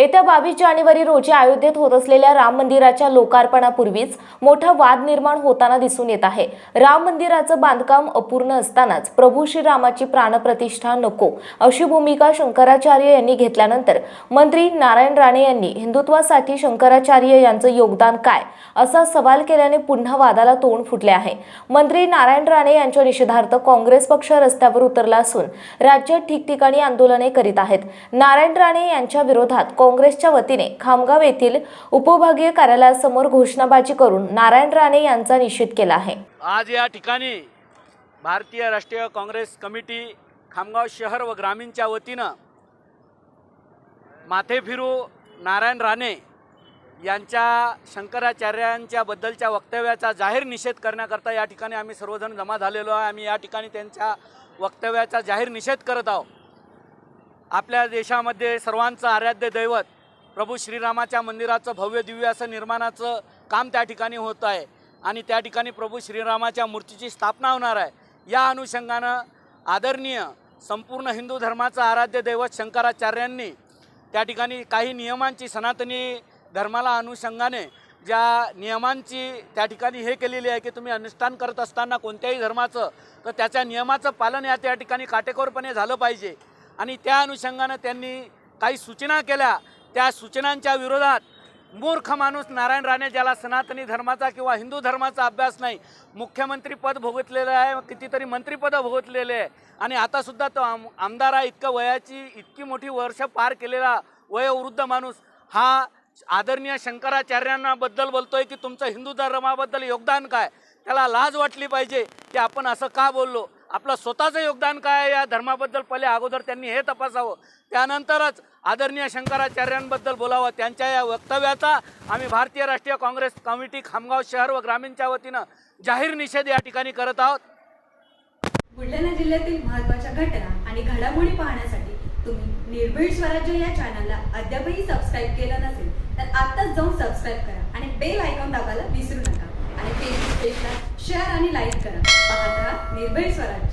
येत्या बावीस जानेवारी रोजी अयोध्येत होत असलेल्या राम मंदिराच्या लोकार्पणापूर्वीच मोठा वाद निर्माण होताना दिसून येत आहे. राम मंदिराचं बांधकाम अपूर्ण असतानाच प्रभू श्रीरामाची प्राणप्रतिष्ठा नको अशी भूमिका शंकराचार्य यांनी घेतल्यानंतर मंत्री नारायण राणे यांनी हिंदुत्वासाठी शंकराचार्य यांचं योगदान काय असा सवाल केल्याने पुन्हा वादाला तोंड फुटले आहे. मंत्री नारायण राणे यांच्या निषेधार्थ काँग्रेस पक्ष रस्त्यावर उतरला असून राज्यात ठिकठिकाणी आंदोलने करीत आहेत. नारायण राणे यांच्या विरोधात काँग्रेसच्या वतीने खामगाव येथील उपविभागीय कार्यालयासमोर घोषणाबाजी करून नारायण राणे यांचा निषेध केला आहे. आज या ठिकाणी भारतीय राष्ट्रीय काँग्रेस कमिटी खामगाव शहर व ग्रामीणच्या वतीनं माथेफिरू नारायण राणे यांच्या शंकराचार्यांच्या बद्दलच्या वक्तव्याचा जाहीर निषेध करण्याकरता या ठिकाणी आम्ही सर्वजण जमा झालेलो आहे. आम्ही या ठिकाणी त्यांच्या वक्तव्याचा जाहीर निषेध करत आहोत. आपल्या देशामध्ये सर्वांचं आराध्य दैवत प्रभू श्रीरामाच्या मंदिराचं भव्य दिव्य असं निर्माणाचं काम त्या ठिकाणी होत आहे. आणि त्या ठिकाणी प्रभू श्रीरामाच्या मूर्तीची स्थापना होणार आहे. या अनुषंगानं आदरणीय संपूर्ण हिंदू धर्माचं आराध्य दैवत शंकराचार्यांनी त्या ठिकाणी काही नियमांची सनातनी धर्माला अनुषंगाने ज्या नियमांची त्या ठिकाणी हे केलेली आहे की तुम्ही अनुष्ठान करत असताना कोणत्याही धर्माचं तर त्याच्या नियमाचं पालन या त्या ठिकाणी काटेकोरपणे झालं पाहिजे. आणि त्या अनुषंगानं त्यांनी काही सूचना केल्या. त्या सूचनांच्या विरोधात मूर्ख माणूस नारायण राणे ज्याला सनातनी धर्माचा किंवा हिंदू धर्माचा अभ्यास नाही मुख्यमंत्रीपद भोगतलेलं आहे कितीतरी मंत्रीपदं भोगतलेले आहे. आणि आतासुद्धा तो आम आमदार आहे इतकं वयाची इतकी मोठी वर्ष पार केलेला वयोवृद्ध माणूस हा आदरणीय शंकराचार्यांबद्दल बोलतोय की तुमचं हिंदू धर्माबद्दल योगदान काय? त्याला लाज वाटली पाहिजे की आपण असं का बोललो? आपलं स्वतःचं योगदान काय या धर्माबद्दल? पहिले अगोदर त्यांनी हे तपासावं. त्यानंतरच आदरणीय शंकराचार्यांबद्दल बोलावं. त्यांच्या या वक्तव्याचा आम्ही भारतीय राष्ट्रीय काँग्रेस कमिटी खामगाव शहर व ग्रामीणच्या वतीनं जाहीर निषेध या ठिकाणी करत आहोत. बुलढाणा जिल्ह्यातील महत्त्वाच्या घटना आणि घडामोडी पाहण्यासाठी तुम्ही निर्भीड स्वराज्य या चॅनलला अद्यापही सबस्क्राईब केलं नसेल तर आत्ताच जाऊन सबस्क्राईब करा आणि बेल आयकॉन दाबायला विसरू नका. आणि फेसबुक पेजला शेअर आणि लाईक करा पाहत राहा निर्भीड स्वराज्य